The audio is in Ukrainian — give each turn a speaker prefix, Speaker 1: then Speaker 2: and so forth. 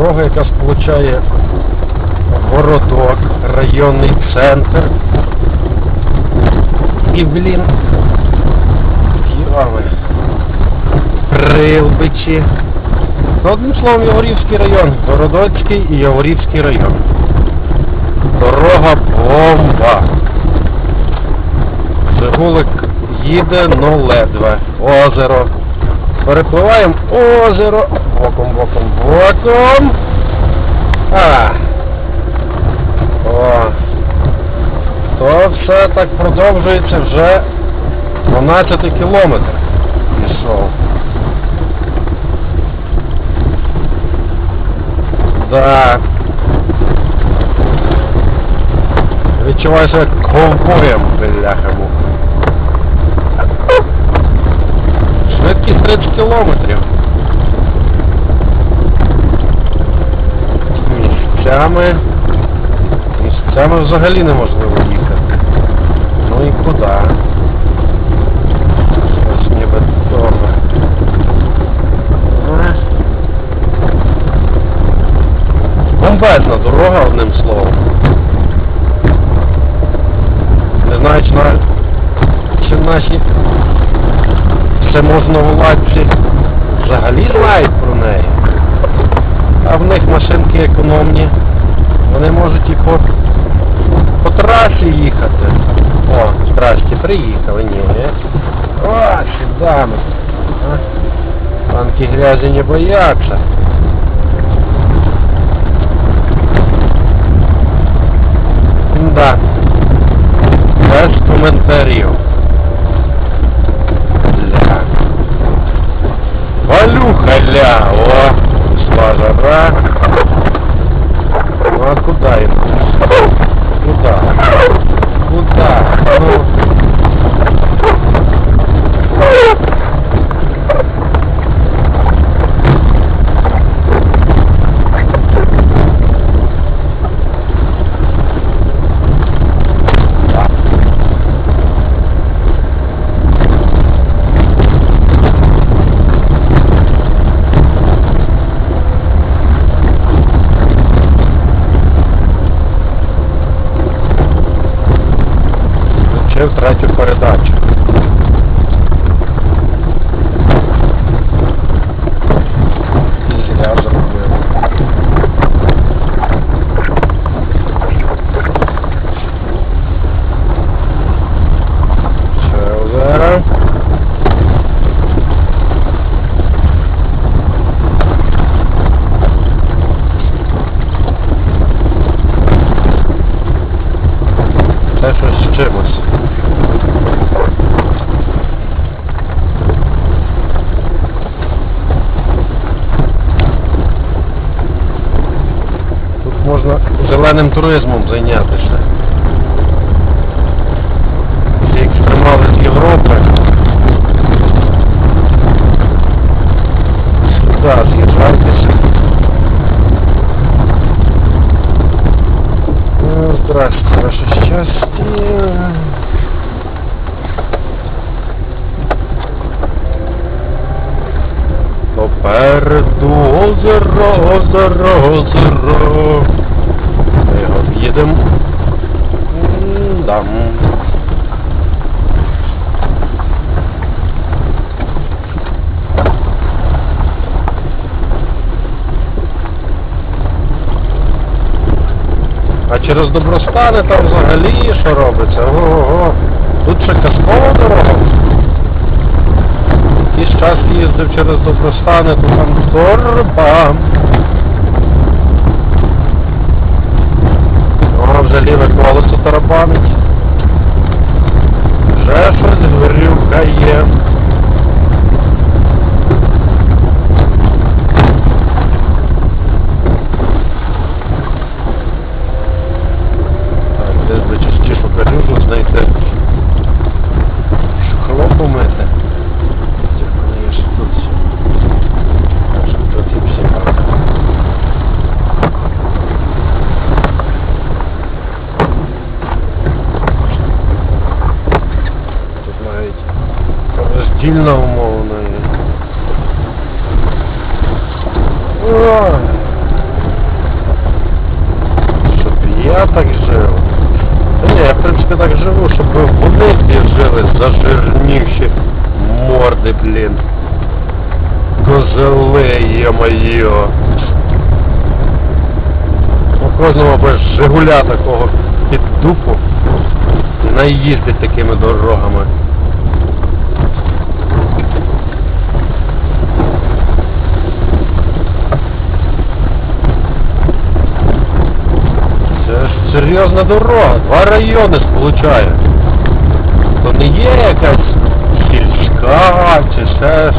Speaker 1: Дорога, яка сполучає городок, районний центр. І, блін, Яви. Прилбичі. Ну, одним словом, Яворівський район. Городоцький і Яворівський район. Дорога бомба. Жигулик їде, ну ледве. Озеро. Перепливаємо озеро. Боком, боком, боком. А. О. Все так продовжується вже 12 кілометр. Пішов. Да. Відчуваю себе ковбоєм, бляха Швидкість 30 кілометрів. Місцями. Місцями взагалі неможливо їхати. Ну і куди? Щось ніби добре. Е. Бомбезна дорога, одним словом. Не знаю, чи, на... чи наші це можна всеможновладці взагалі знають про неї. А в них машинки економні. Вони можуть і по, по трасі їхати. О, здрасте, приїхали, ні. О, сюди ми. А? Танки грязі не бояться. Да. Без коментарів. Ля. Валюха ля, о, пішла жара. Ну а куда им? 对 啊 Включив третю передачу. І зря зробив. Ще озера. Це щось з чимось. Тут можна зеленим туризмом зайнятися. Ці екстремали з Європи. Сюди з'їжджайтеся. Ну, Здрасте, ваше щастя. Попереду озеро, озеро, озеро. В'їдемо. Дам. А через Добростани там взагалі що робиться? Ого-го. Тут ще казкова дорога. Якийсь час їздив через Добростани, то там торба. О, вже ліве колесо тарабанить. Вже щось грюкає. Так, де би частіше калюжу знайти. Хлопу мити. Я ж тут. Аж тут і всі так. Тут навіть роздільна умовна. Ой. я так жив. Та ні, я в принципі так живу, щоб вони всі жили зажирнівші морди, блін. Козели, є-моє. У кожного би Жигуля такого під дупу і наїздить такими дорогами. Це ж серйозна дорога, два райони сполучає. То не є якась сільська чи ще.